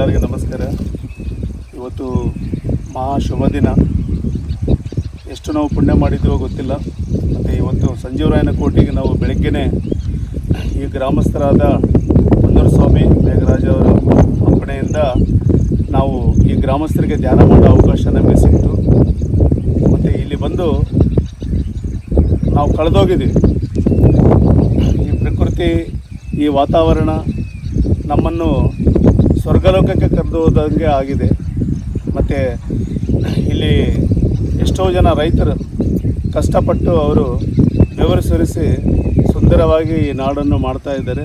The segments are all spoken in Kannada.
ಎಲ್ಲರಿಗೂ ನಮಸ್ಕಾರ. ಇವತ್ತು ಮಹಾ ಶುಭ ದಿನ. ಎಷ್ಟು ನಾವು ಪುಣ್ಯ ಮಾಡಿದ್ದೀವೋ ಗೊತ್ತಿಲ್ಲ. ಮತ್ತು ಇವತ್ತು ಸಂಜೀವರಾಯನ ಕೋಟಿಗೆ ನಾವು ಬೆಳಗ್ಗೆನೇ ಈ ಗ್ರಾಮಸ್ಥರಾದ ಸ್ವಾಮಿ ಮೇಘರಾಜ ಅವರ ಅಪ್ಪಣೆಯಿಂದ ನಾವು ಈ ಗ್ರಾಮಸ್ಥರಿಗೆ ಧ್ಯಾನ ಮಾಡೋ ಅವಕಾಶ ನಮಗೆ ಸಿಕ್ತು. ಮತ್ತು ಇಲ್ಲಿ ಬಂದು ನಾವು ಕಳೆದೋಗಿದ್ದೀವಿ. ಈ ಪ್ರಕೃತಿ, ಈ ವಾತಾವರಣ ನಮ್ಮನ್ನು ಸ್ವರ್ಗಲೋಕಕ್ಕೆ ಕರೆದು ಹೋದಂಗೆ ಆಗಿದೆ. ಮತ್ತು ಇಲ್ಲಿ ಎಷ್ಟೋ ಜನ ರೈತರು ಕಷ್ಟಪಟ್ಟು ಅವರು ಬೆವರು ಸುರಿಸಿ ಸುಂದರವಾಗಿ ಈ ನಾಡನ್ನು ಮಾಡ್ತಾ ಇದ್ದಾರೆ.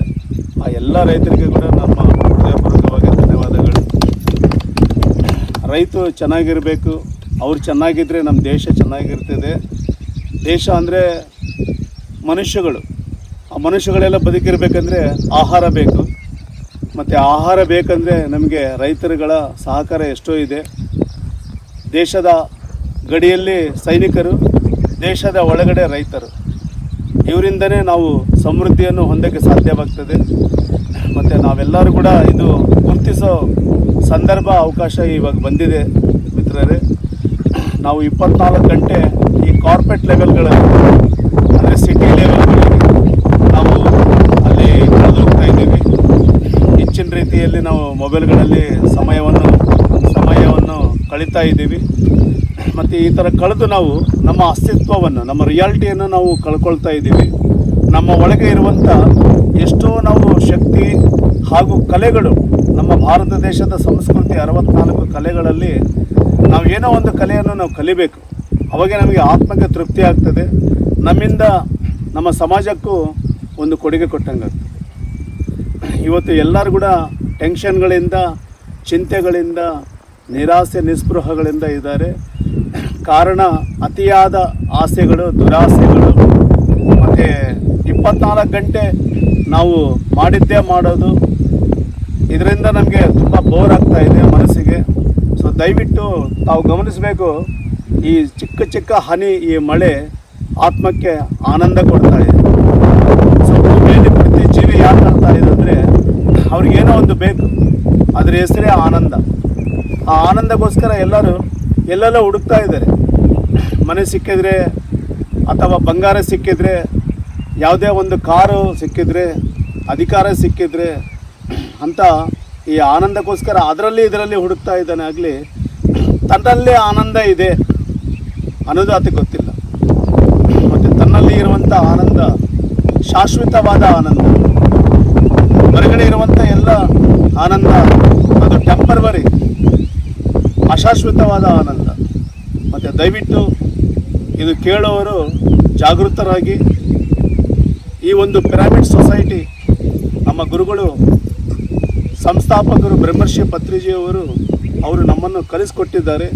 ಆ ಎಲ್ಲ ರೈತರಿಗೆ ಕೂಡ ನಮ್ಮ ಹೃದಯಪೂರ್ವಕವಾಗಿ ಧನ್ಯವಾದಗಳು. ರೈತರು ಚೆನ್ನಾಗಿರಬೇಕು, ಅವರು ಚೆನ್ನಾಗಿದ್ದರೆ ನಮ್ಮ ದೇಶ ಚೆನ್ನಾಗಿರ್ತದೆ. ದೇಶ ಅಂದರೆ ಮನುಷ್ಯಗಳು. ಆ ಮನುಷ್ಯಗಳೆಲ್ಲ ಬದುಕಿರಬೇಕಂದ್ರೆ ಆಹಾರ ಬೇಕು. ಮತ್ತು ಆಹಾರ ಬೇಕಂದರೆ ನಮಗೆ ರೈತರುಗಳ ಸಹಕಾರ ಎಷ್ಟೋ ಇದೆ. ದೇಶದ ಗಡಿಯಲ್ಲಿ ಸೈನಿಕರು, ದೇಶದ ಒಳಗಡೆ ರೈತರು. ಇವರಿಂದನೇ ನಾವು ಸಮೃದ್ಧಿಯನ್ನು ಹೊಂದಕ್ಕೆ ಸಾಧ್ಯವಾಗ್ತದೆ. ಮತ್ತು ನಾವೆಲ್ಲರೂ ಕೂಡ ಇದು ಗುರುತಿಸೋ ಸಂದರ್ಭ ಅವಕಾಶ ಇವಾಗ ಬಂದಿದೆ ಮಿತ್ರರೇ. ನಾವು ಇಪ್ಪತ್ನಾಲ್ಕು ಗಂಟೆ ಈ ಕಾರ್ಪೊರೇಟ್ ಲೆವೆಲ್ಗಳಲ್ಲಿ ಅಂದರೆ ಸಿಟಿ ಲೆವೆಲ್ಗಳಲ್ಲಿ ನಾವು ಅಲ್ಲಿ ಕಳೆದು ಹೋಗ್ತಾ ಇದ್ದೀವಿ ಹೆಚ್ಚಿನ ರೀತಿಯಲ್ಲಿ ನಾವು ಮೊಬೈಲ್ಗಳಲ್ಲಿ ಸಮಯವನ್ನು ಸಮಯವನ್ನು ಕಳೀತಾ ಇದ್ದೀವಿ. ಮತ್ತು ಈ ಥರ ಕಳೆದು ನಾವು ನಮ್ಮ ಅಸ್ತಿತ್ವವನ್ನು, ನಮ್ಮ ರಿಯಾಲಿಟಿಯನ್ನು ನಾವು ಕಳ್ಕೊಳ್ತಾ ಇದ್ದೀವಿ. ನಮ್ಮ ಒಳಗೆ ಇರುವಂಥ ಎಷ್ಟೋ ನಾವು ಶಕ್ತಿ ಹಾಗೂ ಕಲೆಗಳು, ನಮ್ಮ ಭಾರತ ದೇಶದ ಸಂಸ್ಕೃತಿ ಅರವತ್ನಾಲ್ಕು ಕಲೆಗಳಲ್ಲಿ ನಾವು ಏನೋ ಒಂದು ಕಲೆಯನ್ನು ನಾವು ಕಲಿಬೇಕು. ಅವಾಗ ನಮಗೆ ಆತ್ಮಕ್ಕೆ ತೃಪ್ತಿ ಆಗ್ತದೆ. ನಮ್ಮಿಂದ ನಮ್ಮ ಸಮಾಜಕ್ಕೂ ಒಂದು ಕೊಡುಗೆ ಕೊಟ್ಟಂಗಾಗ್ತದೆ. ಇವತ್ತು ಎಲ್ಲರೂ ಕೂಡ ಟೆನ್ಷನ್ಗಳಿಂದ, ಚಿಂತೆಗಳಿಂದ, ನಿರಾಸೆ, ನಿಸ್ಪೃಹಗಳಿಂದ ಇದ್ದಾರೆ. ಕಾರಣ ಅತಿಯಾದ ಆಸೆಗಳು, ದುರಾಸೆಗಳು. ಮತ್ತು ಇಪ್ಪತ್ನಾಲ್ಕು ಗಂಟೆ ನಾವು ಮಾಡಿದ್ದೇ ಮಾಡೋದು. ಇದರಿಂದ ನಮಗೆ ತುಂಬ ಬೋರ್ ಆಗ್ತಾ ಇದೆ ಮನಸ್ಸಿಗೆ. ಸೊ ದಯವಿಟ್ಟು ತಾವು ಗಮನಿಸಬೇಕು, ಈ ಚಿಕ್ಕ ಚಿಕ್ಕ ಹನಿ, ಈ ಮಳೆ ಆತ್ಮಕ್ಕೆ ಆನಂದ ಕೊಡ್ತಾ ಇದೆ. ಸೊ ಭೂಮಿಯಲ್ಲಿ ಪ್ರತಿ ಜೀವಿ ಯಾಕೆ ಮಾಡ್ತಾ ಇದೆ ಅಂದರೆ ಅವ್ರಿಗೇನೋ ಒಂದು ಬೇಕು. ಅದರ ಹೆಸರೇ ಆನಂದ. ಆ ಆನಂದಕ್ಕೋಸ್ಕರ ಎಲ್ಲರೂ ಎಲ್ಲೆಲ್ಲೋ ಹುಡುಕ್ತಾ ಇದ್ದಾರೆ. ಮನೆ ಸಿಕ್ಕಿದ್ರೆ ಅಥವಾ ಬಂಗಾರ ಸಿಕ್ಕಿದ್ರೆ, ಯಾವುದೇ ಒಂದು ಕಾರು ಸಿಕ್ಕಿದ್ರೆ, ಅಧಿಕಾರ ಸಿಕ್ಕಿದ್ರೆ ಅಂತ ಈ ಆನಂದಕ್ಕೋಸ್ಕರ ಅದರಲ್ಲಿ ಇದರಲ್ಲಿ ಹುಡುಕ್ತಾ ಇದ್ದಾನೆ ಆಗಲಿ, ತನ್ನಲ್ಲೇ ಆನಂದ ಇದೆ ಅನ್ನೋದು ಅತಿ ಗೊತ್ತಿಲ್ಲ. ಮತ್ತು ತನ್ನಲ್ಲಿ ಇರುವಂಥ ಆನಂದ, ಶಾಶ್ವತವಾದ ಆನಂದ. ಹೊರಗಡೆ ಇರುವಂಥ ಎಲ್ಲ ಆನಂದ ಅದು ಟೆಂಪರ್ವರಿ ಅಶಾಶ್ವತವಾದ ಆನಂದ. ಮತ್ತು ದಯವಿಟ್ಟು ಇದು ಕೇಳೋರು ಜಾಗೃತರಾಗಿ ಈ ಒಂದು ಪಿರಾಮಿಡ್ ಸೊಸೈಟಿ ನಮ್ಮ ಗುರುಗಳು, ಸಂಸ್ಥಾಪಕರು ಬ್ರಹ್ಮರ್ಷಿ ಪತ್ರಿಜಿಯವರು ಅವರು ನಮ್ಮನ್ನು ಕಲಿಸಿಕೊಟ್ಟಿದ್ದಾರೆ.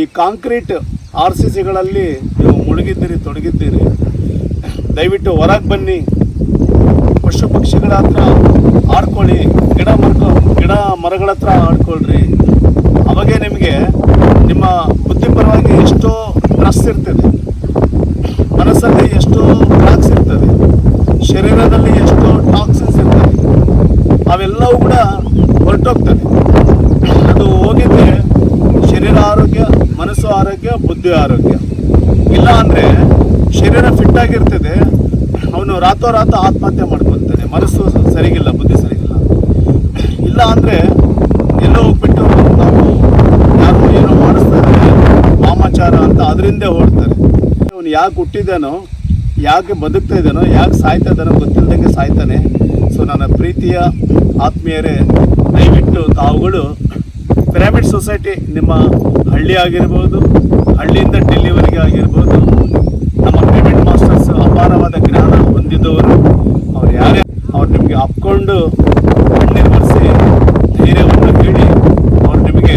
ಈ ಕಾಂಕ್ರೀಟ್ ಆರ್ ಸಿ ಸಿಗಳಲ್ಲಿ ನೀವು ಮುಳುಗಿದ್ದೀರಿ, ತೊಡಗಿದ್ದೀರಿ. ದಯವಿಟ್ಟು ಹೊರಗೆ ಬನ್ನಿ. ಪಶು ಪಕ್ಷಿಗಳ ಹತ್ರ ಆಡ್ಕೊಳ್ಳಿ. ಗಿಡ ಮರ ಗಿಡ ಮರಗಳ ಹತ್ರ ಆಡ್ಕೊಳ್ರಿ. ಅವಾಗೇ ನಿಮಗೆ ನಿಮ್ಮ ಬುದ್ಧಿಪರವಾಗಿ ಎಷ್ಟೋ ಡ್ರಸ್ ಇರ್ತದೆ. ಮನಸ್ಸಲ್ಲಿ ಎಷ್ಟೋ ಡ್ರಾಕ್ಸ್ ಇರ್ತದೆ. ಶರೀರದಲ್ಲಿ ಎಷ್ಟೋ ಟಾಕ್ಸಿನ್ಸ್ ಇರ್ತದೆ. ಅವೆಲ್ಲವೂ ಕೂಡ ಹೊರಟೋಗ್ತದೆ. ಅದು ಹೋಗಿದ್ರೆ ಶರೀರ ಆರೋಗ್ಯ, ಮನಸ್ಸು ಆರೋಗ್ಯ, ಬುದ್ಧಿ ಆರೋಗ್ಯ. ಇಲ್ಲ ಅಂದರೆ ಶರೀರ ಫಿಟ್ ಆಗಿರ್ತದೆ ಅವನು ರಾತೋರಾತ ಆತ್ಮಹತ್ಯೆ ಮಾಡ್ಕೊಳ್ತಾನೆ ಮನಸ್ಸು ಸರಿಗಿಲ್ಲ, ಬುದ್ಧಿ ಸರಿಗಿಲ್ಲ. ಇಲ್ಲ ಅಂದರೆ ಎಲ್ಲೋ ಹೋಗ್ಬಿಟ್ಟು ನಾವು ಯಾರು ಏನೋ ಮಾಡಿಸ್ತಾರೆ ವಾಮಾಚಾರ ಅಂತ ಅದರಿಂದೇ ಓಡ್ತಾರೆ. ಅವನು ಯಾಕೆ ಹುಟ್ಟಿದ್ದಾನೋ ಯಾಕೆ ಬದುಕ್ತಾ ಇದ್ದಾನೋ ಯಾಕೆ ಸಾಯ್ತಾ ಇದ್ದಾನೋ ಗೊತ್ತಿಲ್ಲದಂಗೆ ಸಾಯ್ತಾನೆ. ಸೊ ನನ್ನ ಪ್ರೀತಿಯ ಆತ್ಮೀಯರೇ, ದಯವಿಟ್ಟು ತಾವುಗಳು ಪಿರಾಮಿಡ್ ಸೊಸೈಟಿ ನಿಮ್ಮ ಹಳ್ಳಿ ಆಗಿರ್ಬೋದು, ಹಳ್ಳಿಯಿಂದ ಡೆಲ್ಲಿವರೆಗೆ ಆಗಿರ್ಬೋದು, ನಮ್ಮ ಪೇಮೆಂಟ್ ಮಾಸ್ಟರ್ಸ್ ಅಪಾರವಾದ ಜ್ಞಾನ ಹೊಂದಿದ್ದವರು ಅವ್ರು ಯಾರೇ, ಅವ್ರು ನಿಮಗೆ ಅಪ್ಕೊಂಡು ಕಣ್ಣೀರು ಧೈರ್ಯವನ್ನು ಹೇಳಿ ಅವ್ರು ನಿಮಗೆ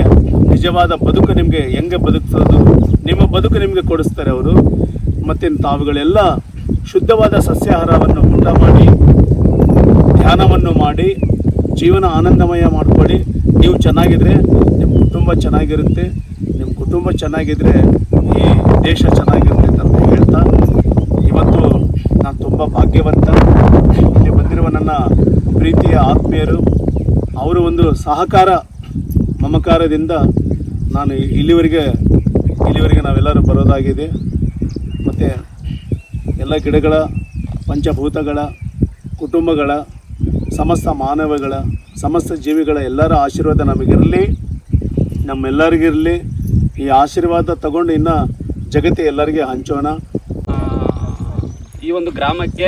ನಿಜವಾದ ಬದುಕು ನಿಮಗೆ ಹೆಂಗೆ ಬದುಕ್ಸೋದು, ನಿಮ್ಮ ಬದುಕು ನಿಮಗೆ ಕೊಡಿಸ್ತಾರೆ ಅವರು. ಮತ್ತು ತಾವುಗಳೆಲ್ಲ ಶುದ್ಧವಾದ ಸಸ್ಯಾಹಾರವನ್ನು ಊಟ ಮಾಡಿ, ಧ್ಯಾನವನ್ನು ಮಾಡಿ, ಜೀವನ ಆನಂದಮಯ ಮಾಡಿಕೊಳ್ಳಿ. ನೀವು ಚೆನ್ನಾಗಿದ್ರೆ ನಿಮ್ಮ ಕುಟುಂಬ ಚೆನ್ನಾಗಿರುತ್ತೆ, ನಿಮ್ಮ ಕುಟುಂಬ ಚೆನ್ನಾಗಿದ್ರೆ ಈ ದೇಶ ಚೆನ್ನಾಗಿರುತ್ತೆ ಅಂತ ಹೇಳ್ತಾ ತುಂಬ ಭಾಗ್ಯವಂತ. ಇಲ್ಲಿ ಬಂದಿರುವ ನನ್ನ ಪ್ರೀತಿಯ ಆತ್ಮೀಯರು, ಅವರ ಒಂದು ಸಹಕಾರ ಮಮಕಾರದಿಂದ ನಾನು ಇಲ್ಲಿವರೆಗೆ ಇಲ್ಲಿವರೆಗೆ ನಾವೆಲ್ಲರೂ ಬರೋದಾಗಿದೆ. ಮತ್ತು ಎಲ್ಲ ಗಿಡಗಳ, ಪಂಚಭೂತಗಳ, ಕುಟುಂಬಗಳ, ಸಮಸ್ತ ಮಾನವಗಳ, ಸಮಸ್ತ ಜೀವಿಗಳ ಎಲ್ಲರ ಆಶೀರ್ವಾದ ನಮಗಿರಲಿ. ನಮ್ಮೆಲ್ಲರಿಗಿರಲಿ. ಈ ಆಶೀರ್ವಾದ ತಗೊಂಡು ಇನ್ನು ಜಗತ್ತೆ ಎಲ್ಲರಿಗೆ ಹಂಚೋಣ. ಈ ಒಂದು ಗ್ರಾಮಕ್ಕೆ,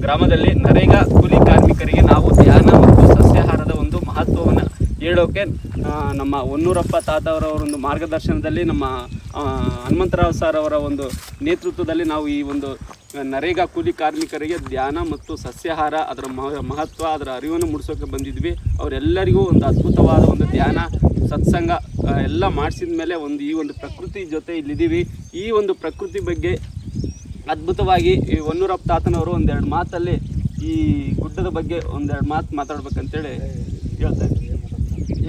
ಗ್ರಾಮದಲ್ಲಿ ನರೇಗಾ ಕೂಲಿ ಕಾರ್ಮಿಕರಿಗೆ ನಾವು ಧ್ಯಾನ ಮತ್ತು ಸಸ್ಯಾಹಾರದ ಒಂದು ಮಹತ್ವವನ್ನು ಹೇಳೋಕೆ ನಮ್ಮ ಹೊನ್ನೂರಪ್ಪ ತಾತವರ ಒಂದು ಮಾರ್ಗದರ್ಶನದಲ್ಲಿ ನಮ್ಮ ಹನುಮಂತರಾವ್ ಸರ್ ಅವರ ಒಂದು ನೇತೃತ್ವದಲ್ಲಿ ನಾವು ಈ ಒಂದು ನರೇಗಾ ಕೂಲಿ ಕಾರ್ಮಿಕರಿಗೆ ಧ್ಯಾನ ಮತ್ತು ಸಸ್ಯಾಹಾರ, ಅದರ ಮಹ- ಮಹತ್ವ, ಅದರ ಅರಿವನ್ನು ಮೂಡಿಸೋಕೆ ಬಂದಿದ್ವಿ. ಅವರೆಲ್ಲರಿಗೂ ಒಂದು ಅದ್ಭುತವಾದ ಒಂದು ಧ್ಯಾನ, ಸತ್ಸಂಗ ಎಲ್ಲ ಮಾಡಿಸಿದ ಮೇಲೆ ಒಂದು ಈ ಒಂದು ಪ್ರಕೃತಿ ಜೊತೆ ಇಲ್ಲಿದ್ದೀವಿ. ಈ ಒಂದು ಪ್ರಕೃತಿ ಬಗ್ಗೆ ಅದ್ಭುತವಾಗಿ ಈ ಹೊನ್ನೂರಪ್ಪ ತಾತನವರು ಒಂದೆರಡು ಮಾತಲ್ಲಿ ಈ ಗುಡ್ಡದ ಬಗ್ಗೆ ಒಂದೆರಡು ಮಾತು ಮಾತಾಡ್ಬೇಕಂತೇಳಿ ಹೇಳ್ತಾ ಇದ್ದೀನಿ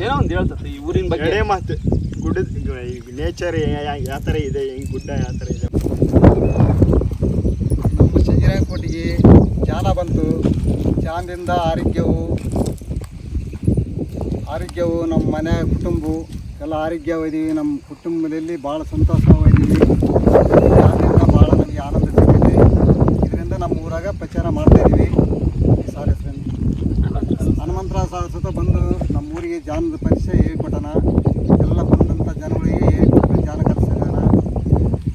ಏನೋ ಒಂದು ಹೇಳ್ತದೆ ಈ ಊರಿನ ಬಗ್ಗೆ. ಎರಡೇ ಮಾತು. ಗುಡ್ಡದ ನೇಚರ್ ಯಾವ ಥರ ಇದೆ ಹೆಂಗೆ ಗುಡ್ಡ ಯಾವ ಥರ ಇದೆ. ನಮ್ಮ ಶಂಜರಾಯಕೋಟಿಗೆ ಧ್ಯಾನ ಬಂತು. ಧ್ಯಾನದಿಂದ ಆರೋಗ್ಯವು ಆರೋಗ್ಯವು ನಮ್ಮ ಮನೆ ಕುಟುಂಬ ಎಲ್ಲ ಆರೋಗ್ಯವಿದ್ದೀವಿ ನಮ್ಮ ಕುಟುಂಬದಲ್ಲಿ ಭಾಳ ಸಂತೋಷವಾಗಿದ್ದೀವಿ ಧ್ಯಾನದಿಂದ ಭಾಳ ನಮಗೆ ಆನಂದ ಸಿಕ್ಕಿದೆ ಇದರಿಂದ ನಮ್ಮ ಊರಾಗ ಮಾಡ್ತಾ ಇದ್ದೀವಿ. ಈ ಸಾಲ ಹನುಮಂತರಾವ್ ಸಾರ್ ಸುತ್ತ ಬಂದು ನಮ್ಮ ಊರಿಗೆ ಧ್ಯಾನದ ಪರಿಚಯ ಹೇಳ್ಕೊಟ್ಟಣ ಎಲ್ಲ ಬಂದಂಥ ಜನಗಳಿಗೆ ಹೇಳ್ಕೊಟ್ಟು ಕಲಿಸ್ತಾ ಕಲಿಸಿದಾನ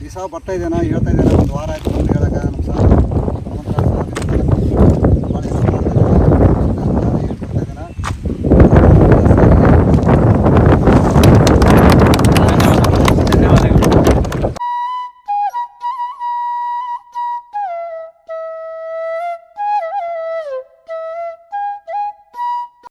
ದಿವಸ ಬರ್ತಾ ಇದ್ದಾನ? ಹೇಳ್ತಾ ಇದ್ದಾನೆ? ಒಂದು ವಾರ ಆಯ್ತು ಹೇಳಕ